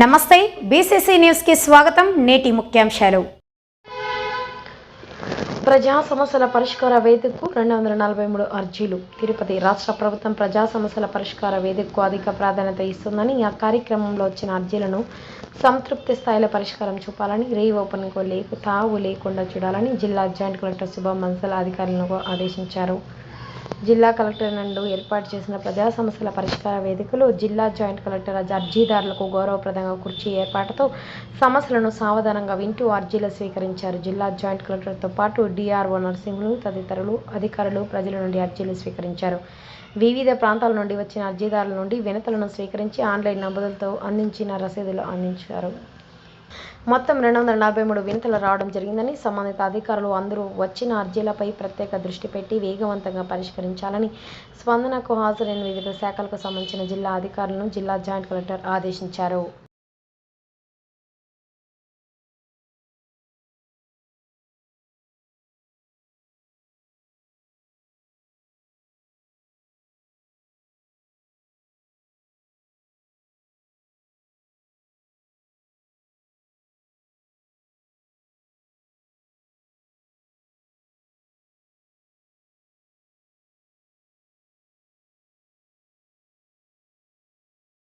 నమస్తే బీసీసీ న్యూస్కి స్వాగతం నేటి ముఖ్యాంశాలు. ప్రజా సమస్యల పరిష్కార వేదికకు రెండు వందల నలభై మూడు అర్జీలు. తిరుపతి రాష్ట్ర ప్రభుత్వం ప్రజా సమస్యల పరిష్కార వేదికకు అధిక ప్రాధాన్యత ఇస్తుందని ఆ కార్యక్రమంలో వచ్చిన అర్జీలను సంతృప్తి స్థాయిలో పరిష్కారం చూపాలని రీ ఓపెన్కు లేకు తావు లేకుండా చూడాలని జిల్లా జాయింట్ కలెక్టర్ శుభం మన్సల్ అధికారులను ఆదేశించారు. జిల్లా కలెక్టర్ నందు ఏర్పాటు చేసిన ప్రజా సమస్యల పరిష్కార వేదికలో జిల్లా జాయింట్ కలెక్టర్ అర్జీదారులకు గౌరవప్రదంగా కుర్చీ ఏర్పాటుతో సమస్యలను సావధానంగా వింటూ అర్జీలు స్వీకరించారు. జిల్లా జాయింట్ కలెక్టర్తో పాటు డిఆర్ఓ నర్సింహులు తదితరులు అధికారులు ప్రజల నుండి అర్జీలు స్వీకరించారు. వివిధ ప్రాంతాల నుండి వచ్చిన అర్జీదారుల నుండి వినతులను స్వీకరించి ఆన్లైన్ నమోదులతో అందించిన రసీదులు అందించారు. మొత్తం రెండు వందల నలభై మూడు వినతులు రావడం జరిగిందని సంబంధిత అధికారులు అందరూ వచ్చిన అర్జీలపై ప్రత్యేక దృష్టి పెట్టి వేగవంతంగా పరిష్కరించాలని స్పందనకు హాజరైన వివిధ శాఖలకు సంబంధించిన జిల్లా అధికారులను జిల్లా జాయింట్ కలెక్టర్ ఆదేశించారు.